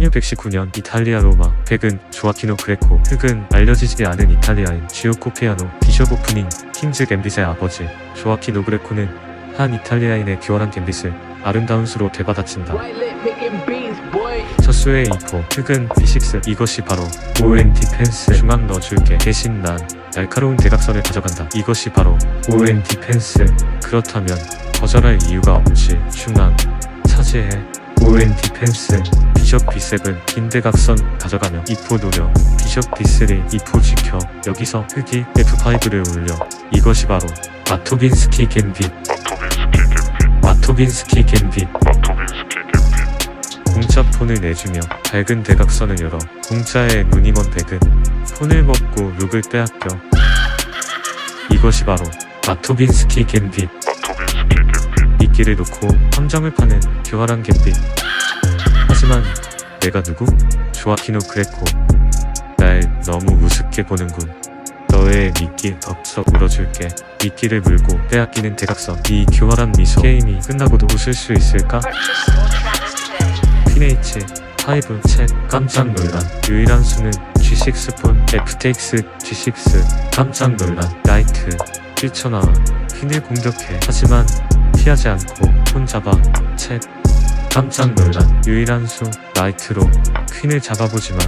1619년 이탈리아 로마 백은 조아키노 그레코 흑은 알려지지 않은 이탈리아인 지오코 페아노 비숍 오프닝 킹즈 갬빗의 아버지 조아키노 그레코는 한 이탈리아인의 교활한 갬빗을 아름다운 수로 되받아친다. 첫 수의 이포 흑은 B6 이것이 바로 ON 디펜스 중앙 넣어줄게. 대신 난 날카로운 대각선을 가져간다. 이것이 바로 ON 디펜스. 그렇다면 거절할 이유가 없지. 중앙 차지해 ON 디펜스 비숍 B7 긴 대각선 가져가며 이포 노려 비숍 D3 이포 지켜 여기서 흑이 F5를 올려. 이것이 바로 마토빈스키 갬빗. 마토빈스키 갬빗. 공짜 폰을 내주며 밝은 대각선을 열어 공짜에 눈이 먼 백은 폰을 먹고 룩을 빼앗겨. 이것이 바로 마토빈스키 갬빗 미끼를 놓고 함정을 파는 교활한 갬빗 하지만 내가 누구? 조아키노 그레코. 날 너무 우습게 보는군. 너의 미끼 덕서 물어줄게. 미끼를 물고 빼앗기는 대각선. 이 교활한 미소 게임이 끝나고도 웃을 수 있을까? 피네이츠, 파이브, 챗, 깜짝 논란. 유일한 수는 G6 폰, FTX, G6 깜짝 논란. 라이트 뛰쳐나와. 퀸을 공격해. 하지만 피하지 않고 폰 잡아 챗 깜짝 논란 유일한 수 라이트로 퀸을 잡아보지만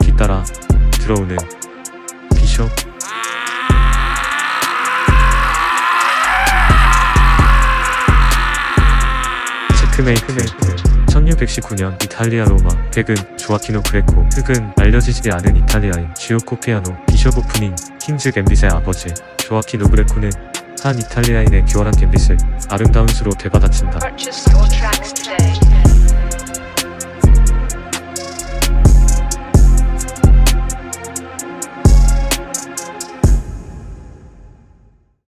뒤따라 들어오는 비숍. 체크메이트 1619년 이탈리아 로마 백은 조아키노 그레코 흑은 알려지지 않은 이탈리아인 지오코 피아노 비숍 오프닝 킹즈 갬빗의 아버지 조아키노 그레코는 한 이탈리아인의 교활한 갬빗을 아름다운 수로 되받아친다